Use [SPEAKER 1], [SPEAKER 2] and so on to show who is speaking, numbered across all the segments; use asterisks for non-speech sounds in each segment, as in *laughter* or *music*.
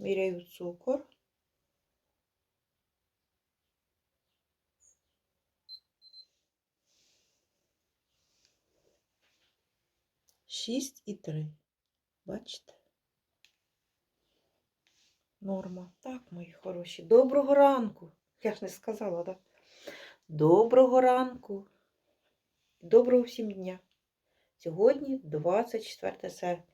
[SPEAKER 1] Міряю цукор. Шість і три. Бачите? Норма. Так, мої хороші. Доброго ранку. Я ж не сказала, так? Доброго ранку. Доброго всім дня. Сьогодні 24 серпня.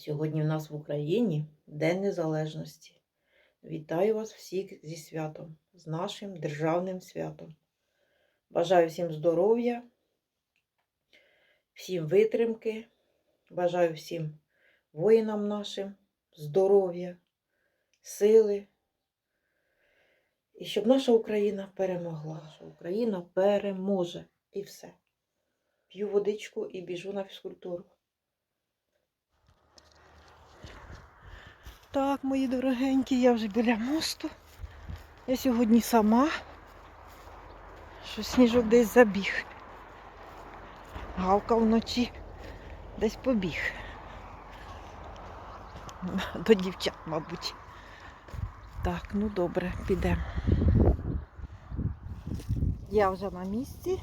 [SPEAKER 1] Сьогодні в нас в Україні День Незалежності. Вітаю вас всіх зі святом, з нашим державним святом. Бажаю всім здоров'я, всім витримки. Бажаю всім воїнам нашим здоров'я, сили. І щоб наша Україна перемогла. Наша Україна переможе. І все. П'ю водичку і біжу на фізкультуру. Так, мої дорогенькі, я вже біля мосту. Я сьогодні сама. Що сніжок десь забіг. Гавка вночі десь побіг. До дівчат, мабуть. Так, ну добре, підемо. Я вже на місці.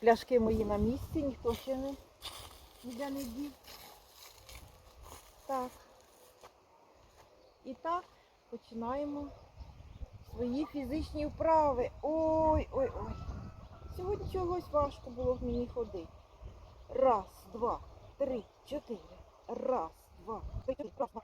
[SPEAKER 1] Пляшки мої на місці, ніхто ще не ніде не дів. Так. І так починаємо свої фізичні вправи. Ой, ой, ой. Сьогодні чогось важко було в мені ходити. Раз, два, три, чотири. Раз, два, три, чотири.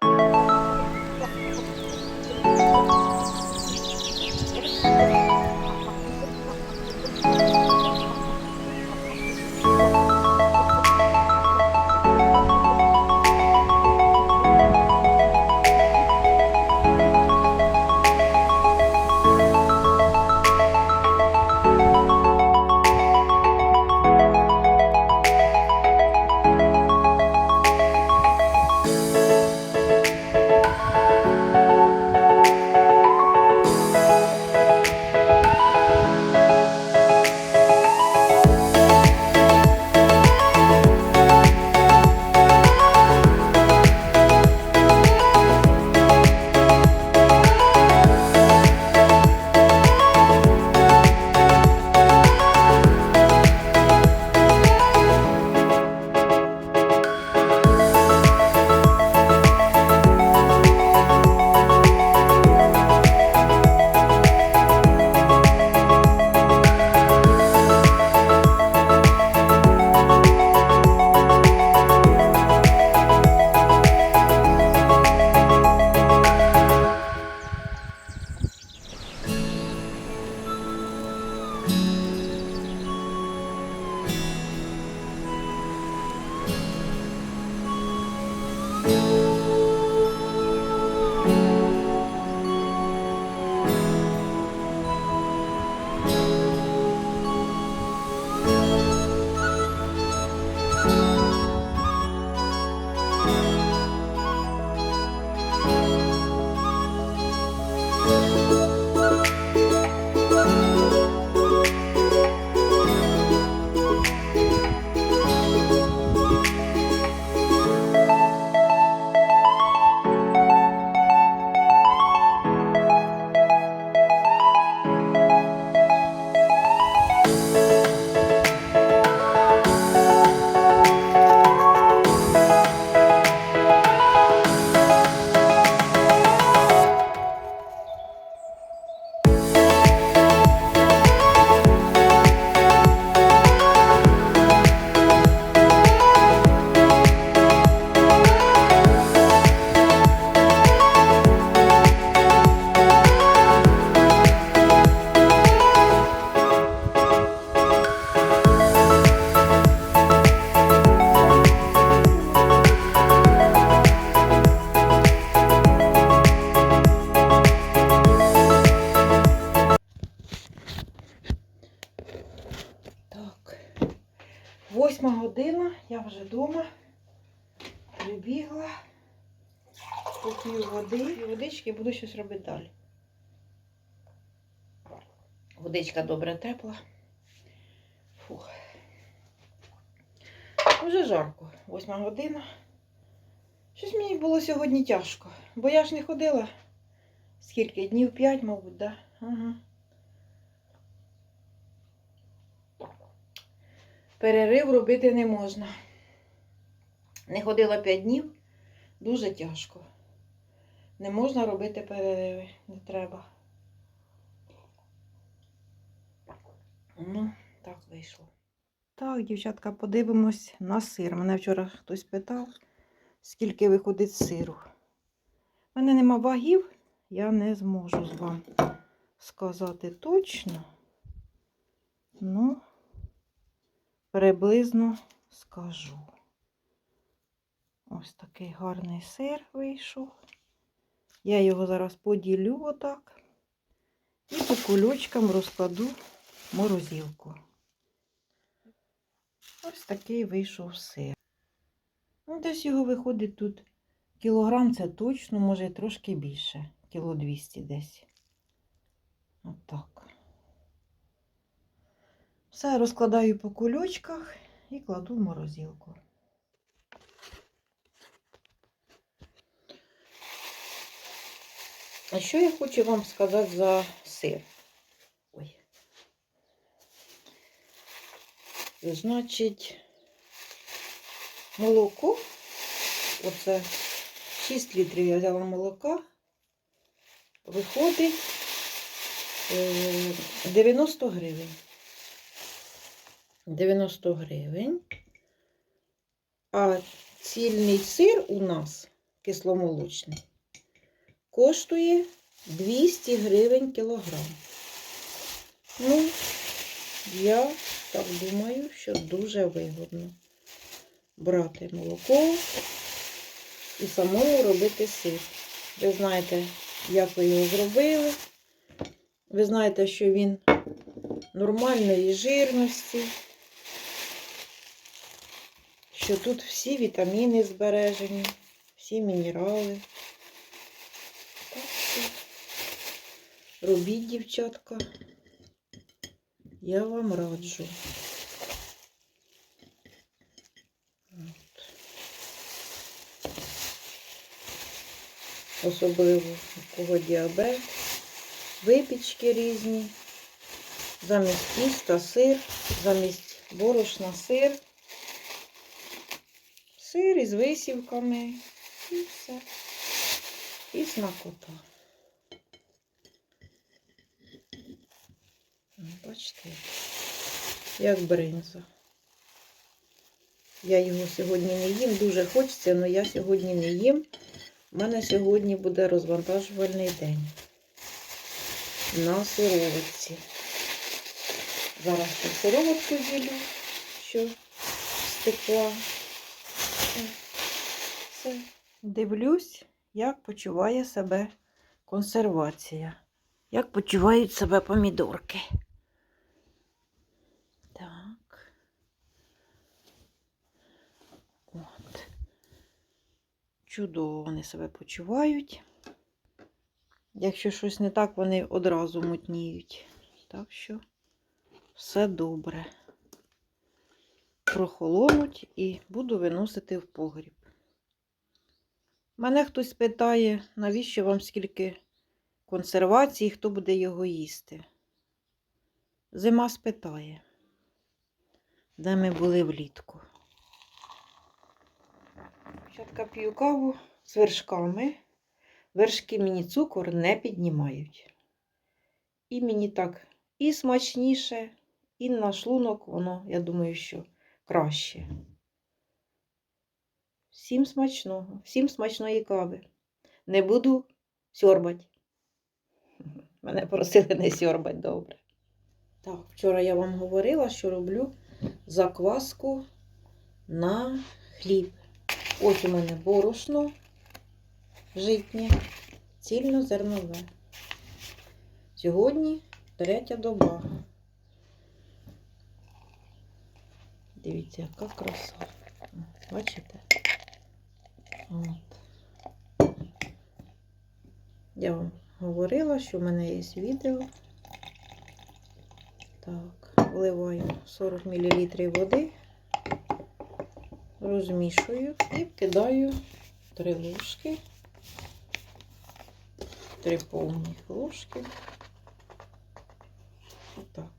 [SPEAKER 1] Водички і буду щось робити далі. Водичка добре тепла. Фух. Вже жарко, восьма година. Щось мені було сьогодні тяжко, бо я ж не ходила. Скільки? Днів п'ять, мабуть, да? Ага. Перерив робити не можна. Не ходила п'ять днів, дуже тяжко. Не можна робити перериви, не треба. Ну, так вийшло. Так, дівчатка, подивимось на сир. Мене вчора хтось питав, скільки виходить сиру. У мене нема вагів, я не зможу з вам сказати точно. Ну, приблизно скажу. Ось такий гарний сир вийшов. Я його зараз поділю отак і по кульочкам розкладу морозилку. Ось такий вийшов сир. Ну, десь його виходить тут кілограм, це точно, може трошки більше. Кіло 200 десь. Отак. Все розкладаю по кульочках і кладу в морозилку. А що я хочу вам сказати за сир? Ой. Значить, молоко, оце 6 літрів я взяла молока, виходить е, 90 гривень. 90 гривень. А цільний сир у нас кисломолочний коштує 200 гривень кілограм. Ну, я так думаю, що дуже вигодно брати молоко і самому робити сир. Ви знаєте, як ви його зробили. Ви знаєте, що він нормальної жирності, що тут всі вітаміни збережені, всі мінерали. Так що робіть, дівчатка. Я вам раджу. От. Особливо у кого діабет, випічки різні, замість тіста сир, замість борошна сир, сир із висівками і все. І смакота. Ну, Бачите, як бринза. Я його сьогодні не їм, дуже хочеться, але я сьогодні не їм. У мене сьогодні буде розвантажувальний день на сироватці. Зараз ще сироватку зілю, що стекла. Все. Дивлюсь, як почуває себе консервація. Як почувають себе помідорки. Так. От. Чудово вони себе почувають. Якщо щось не так, вони одразу мутніють. Так що все добре. Прохолонуть і буду виносити в погріб. Мене хтось питає, навіщо вам скільки консервації, хто буде його їсти. Зима спитає, де ми були влітку. Спочатку п'ю каву з вершками. Вершки мені цукор не піднімають. І мені так і смачніше, і на шлунок воно, я думаю, що краще. Всім смачного, всім смачної кави. Не буду сьорбать. *laughs* Мене просили не сьорбать добре. Так, вчора я вам говорила, що роблю закваску на хліб. Ось у мене борошно житнє, цільнозернове. Сьогодні третя доба. Дивіться, яка краса. Бачите? От. Я вам говорила, що в мене є відео. Так, вливаю 40 мл води.
[SPEAKER 2] Розмішую і вкидаю три ложки, три повні ложки. Отак.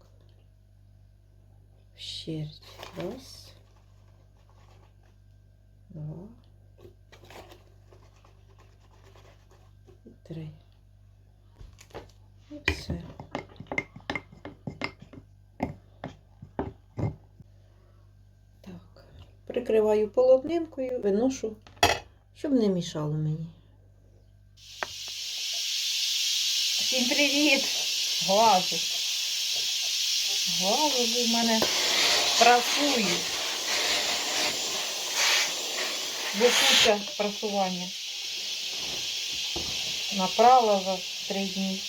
[SPEAKER 2] Щерть. Раз. Два. І три. І все. Прикриваю полотнинкою, виношу, щоб не мішало мені. Всім привіт! Глазу. Глазу в мене прасую. Бо куча прасування. Направила за три дні.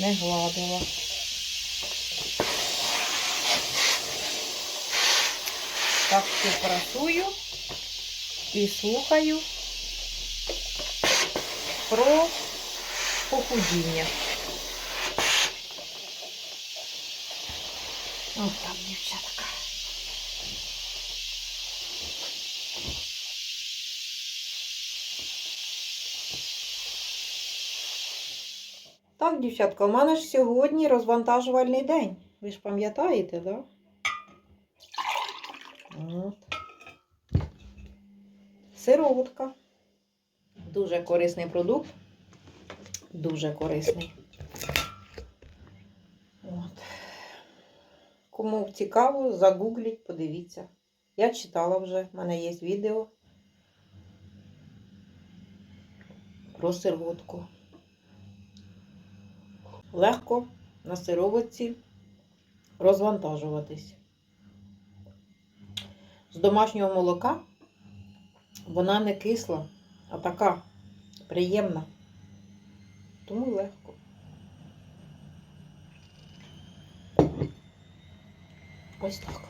[SPEAKER 2] Не гладила. Так що прасую і слухаю про похудіння. Ось так, дівчатка. Так, дівчатка, у мене ж сьогодні розвантажувальний день. Ви ж пам'ятаєте, так? Да? От. Сироватка. Дуже корисний продукт. Дуже корисний. От. Кому цікаво, загугліть, подивіться. Я читала вже, в мене є відео про сироватку. Легко на сироватці розвантажуватись. З домашнього молока вона не кисла, а така приємна. Тому легко. Ось так.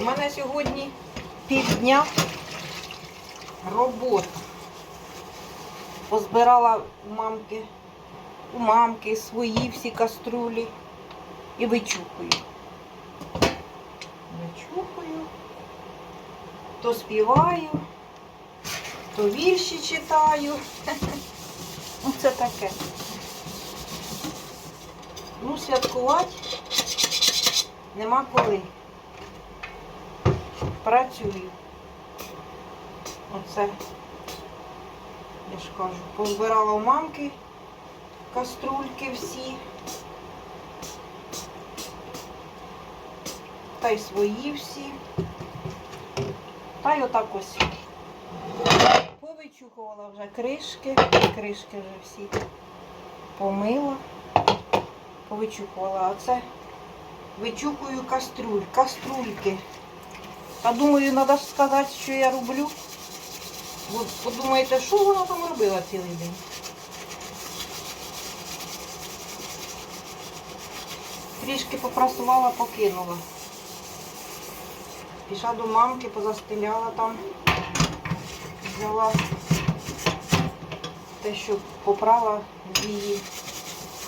[SPEAKER 2] У мене сьогодні півдня робота. Позбирала мамки, у мамки свої всі каструлі і вичухую. Вичухую, то співаю, то вірші читаю. *laughs* Оце таке. Ну, святкувати нема коли. Працюю. Оце, я ж кажу, позбирала у мамки каструльки всі. Та й свої всі. Та й отак ось. Повичухувала вже кришки, кришки вже всі помила, повичухувала. А це вичухую каструль, каструльки. А думаю, треба сказати, що я роблю. Бо подумаєте, що вона там робила цілий день. Трішки попрасувала, покинула. Пішла до мамки, позастеляла там, взяла те, що попрала її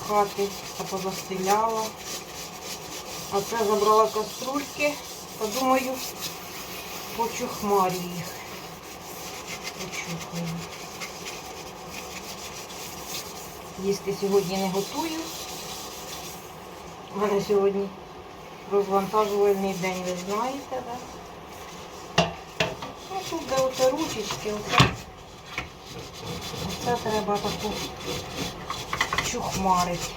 [SPEAKER 2] хати та позастеляла. А це забрала каструльки, подумаю, почухмарю їх. Почухаю. Їсти сьогодні не готую. У мене сьогодні розвантажувальний день, ви знаєте, так? Ну, тут де оце ручечки, оце, оце треба таку чухмарити.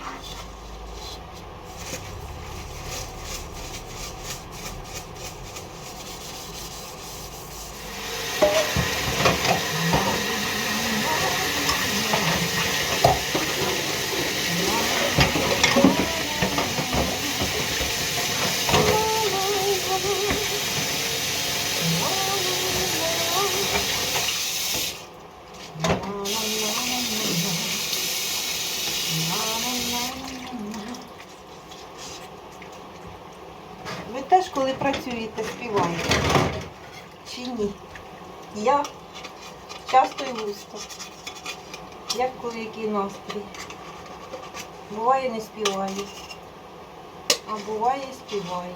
[SPEAKER 2] Ви теж, коли працюєте, співаєте? Чи ні? Я часто і густо. Як коли який настрій. Буває не співаю. а буває співає.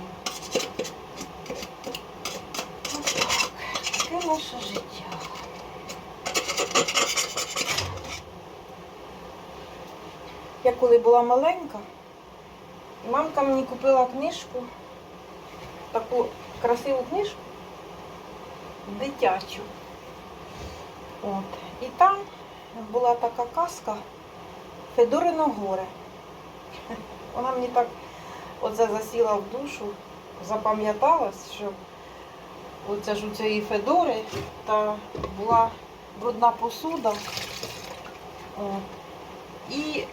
[SPEAKER 2] Отак. Таке наше життя. Я коли була маленька, мамка мені купила книжку, таку красиву книжку, дитячу. От. І там була така казка Федорино горе. Вона мені так оце засіла в душу, запам'яталась, що оце ж у цієї Федори та була брудна посуда. І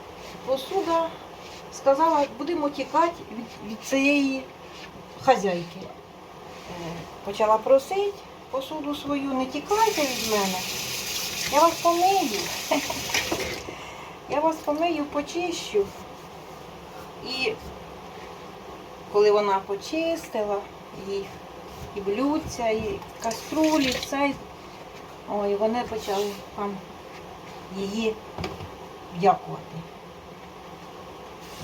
[SPEAKER 2] посуда сказала, будемо тікати від, від цієї хазяйки. Е, Почала просити посуду свою, не тікайте від мене. Я вас помию. *laughs* Я вас помию, почищу. І коли вона почистила, і, і блюдця, і каструлі, все, ой, вони почали там її дякувати.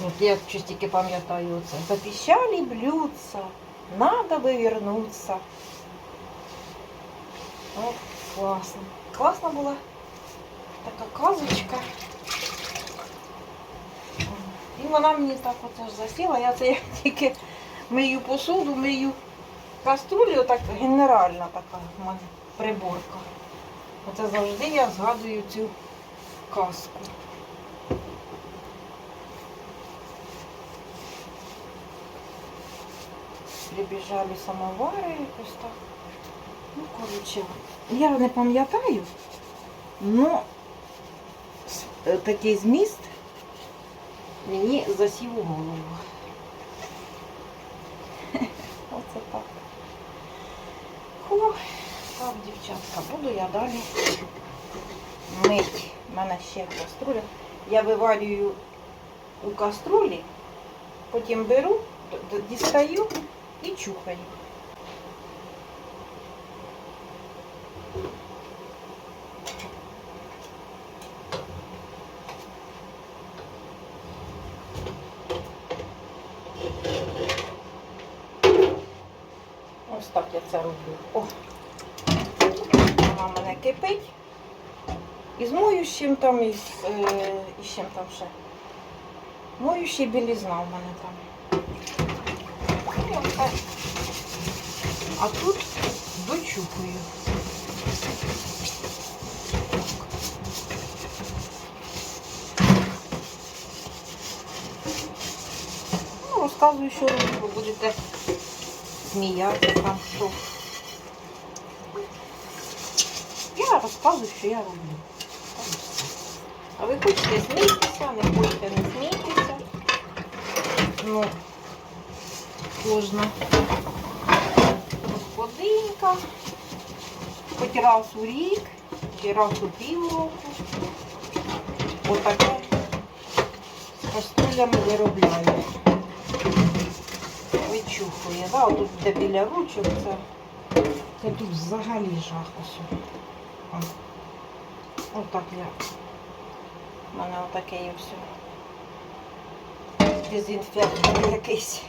[SPEAKER 2] От я щось тільки пам'ятаю оце. Запіщали блюдца, надо би вернуться. О, класно. Класна була така казочка. Вона мені так оце ж засіла. Я це як тільки мию посуду, мию каструлю, так генеральна така в мене приборка. Оце завжди я згадую цю казку. Прибіжали самовари якось так. Ну, коротше, я не пам'ятаю, ну с- е, такий зміст мені засів у голову. *laughs* Оце так. Фух. Так, дівчатка, буду я далі мить. У мене ще каструля. Я виварюю у каструлі, потім беру, дістаю і чухаю. моющим там, і з, е, і з чим там ще. Моющий білізна в мене там. І оце. А тут дочухую. Ну, розказую, що роблю, ви будете сміятися там що. Я розказую, що я роблю. Ви хочете смійтеся, не хочете не смійтеся. Ну, кожна господинка. Хоч раз у рік, чи раз у півроку. Отаке з каструлями виробляю. Вичухує, да? Отут де біля ручок це, це тут взагалі жах ось. Отак я. У мене отаке є все. Дезінфектор якийсь.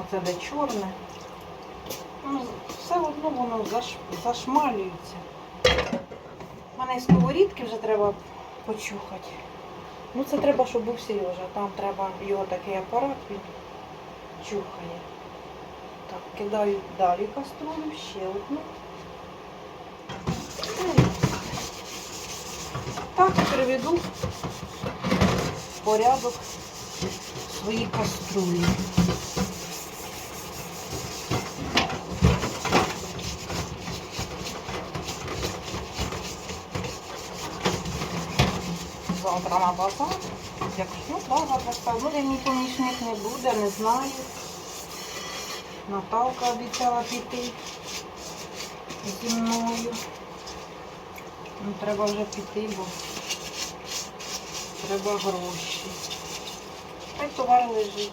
[SPEAKER 2] Оце де чорне. Ну, все одно воно заш... зашмалюється. У мене і сковорідки вже треба почухати. Ну це треба, щоб був Сережа. Там треба його такий апарат, він чухає. Так, кидаю далі каструлю, ще одну. Так, приведу в порядок свої каструлі. Завтра на базар. Як да, завтра став. Буде мій помічник не буде, не знаю. Наталка обіцяла піти зі мною. Ну, треба вже піти, бо треба гроші. Хай товар лежить.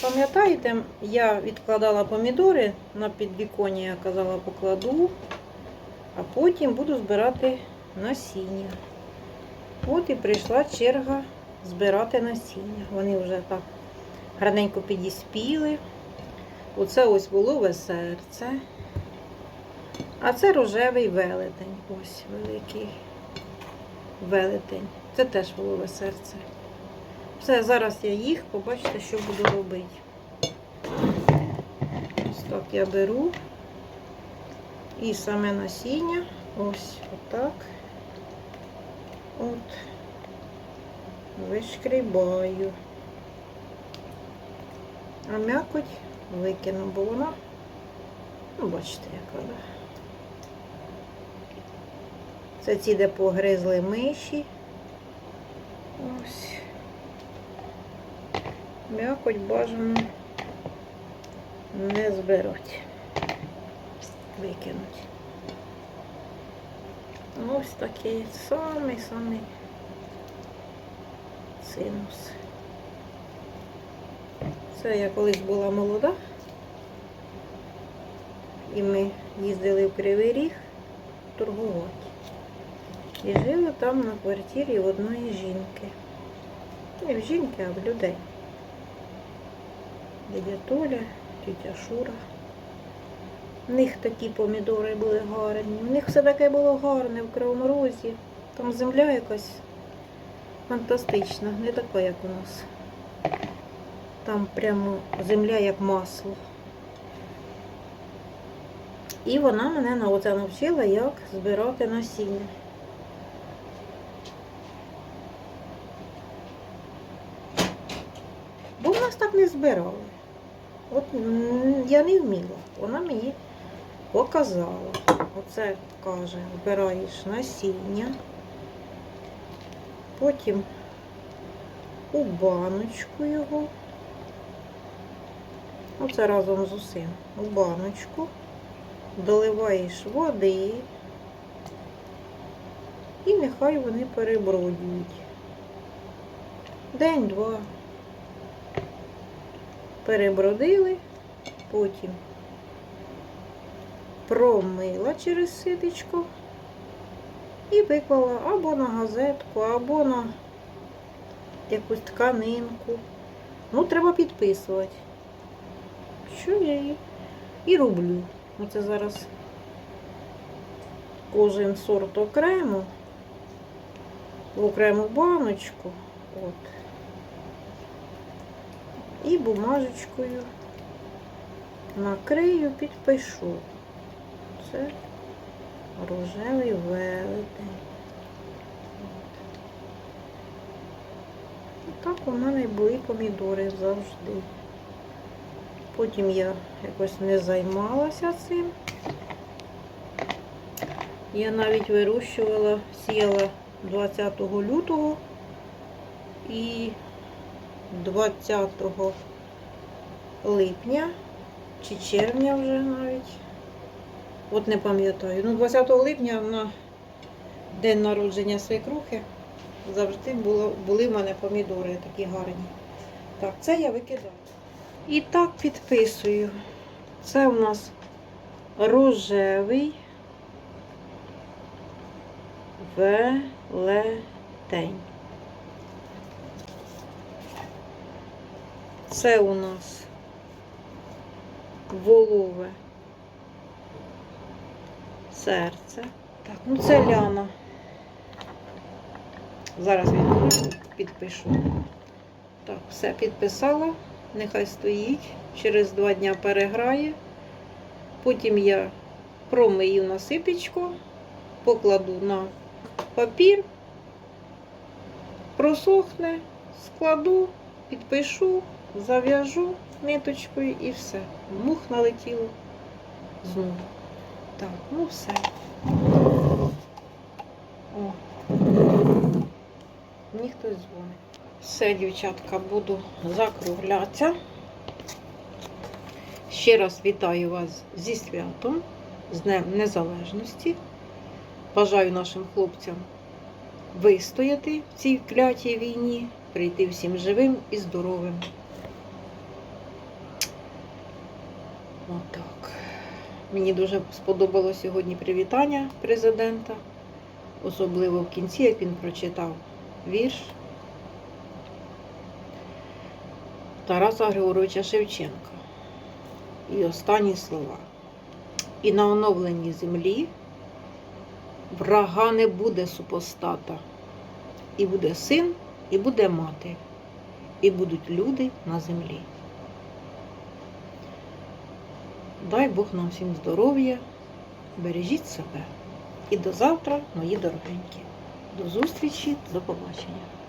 [SPEAKER 2] Пам'ятаєте, я відкладала помідори на підвіконі, я казала, покладу, а потім буду збирати насіння. От і прийшла черга збирати насіння. Вони вже так гарненько підіспіли. Оце ось було серце. А це рожевий велетень. Ось великий велетень. Це теж волове серце. Все, зараз я їх, побачите, що буду робити. Ось так я беру. І саме насіння. Ось отак. От. Вишкрібаю. А м'якоть викину, бо вона, ну, бачите, яка. Да? Це ті, де погризли миші. Ось. М'якоть бажано не збирати. Викинуть. Ось такий самий-самий синус. Це я колись була молода. І ми їздили в Кривий Ріг торгувати. І жили там на квартирі в одної жінки. Не в жінки, а в людей. Дядя Толя, тітя Шура. В них такі помідори були гарні. У них все таке було гарне в Кривому Розі. Там земля якась фантастична, не така, як у нас. Там прямо земля як масло. І вона мене на оце навчила, як збирати насіння. Бо в нас так не збирали. От я не вміла. Вона мені показала. Оце каже, збираєш насіння, потім у баночку його. Оце разом з усім. У баночку доливаєш води і нехай вони перебродюють. День-два перебродили, потім промила через ситечко і виклала або на газетку, або на якусь тканинку. Ну, треба підписувати. Що я її і роблю. Оце зараз кожен сорт окремо, в окрему баночку. От. І бумажечкою накрию, підпишу. Це рожевий велетень. От. Так у мене були помідори завжди. Потім я якось не займалася цим. Я навіть вирощувала, сіяла 20 лютого і 20 липня чи червня вже навіть. От не пам'ятаю. Ну, 20 липня на день народження свекрухи завжди було, були в мене помідори такі гарні. Так, це я викидаю. І так підписую. Це у нас рожевий велетень. Це у нас волове серце. Так, ну це ляна. Зараз відкрию, підпишу. Так, все підписала. Нехай стоїть. Через два дня переграє. Потім я промию на ситечко, покладу на папір, просохне, складу, підпишу, зав'яжу ниточкою і все. Мух налетіло знову. Так, ну все. О. Мені хтось дзвонить. Все, дівчатка, буду закруглятися. Ще раз вітаю вас зі святом, з Днем Незалежності. Бажаю нашим хлопцям вистояти в цій клятій війні, прийти всім живим і здоровим. Отак. Мені дуже сподобалось сьогодні привітання президента, особливо в кінці, як він прочитав вірш Тараса Григоровича Шевченка. І останні слова. І на оновленій землі врага не буде супостата. І буде син, і буде мати, і будуть люди на землі. Дай Бог нам всім здоров'я, бережіть себе. І до завтра, мої дорогенькі. До зустрічі, до побачення.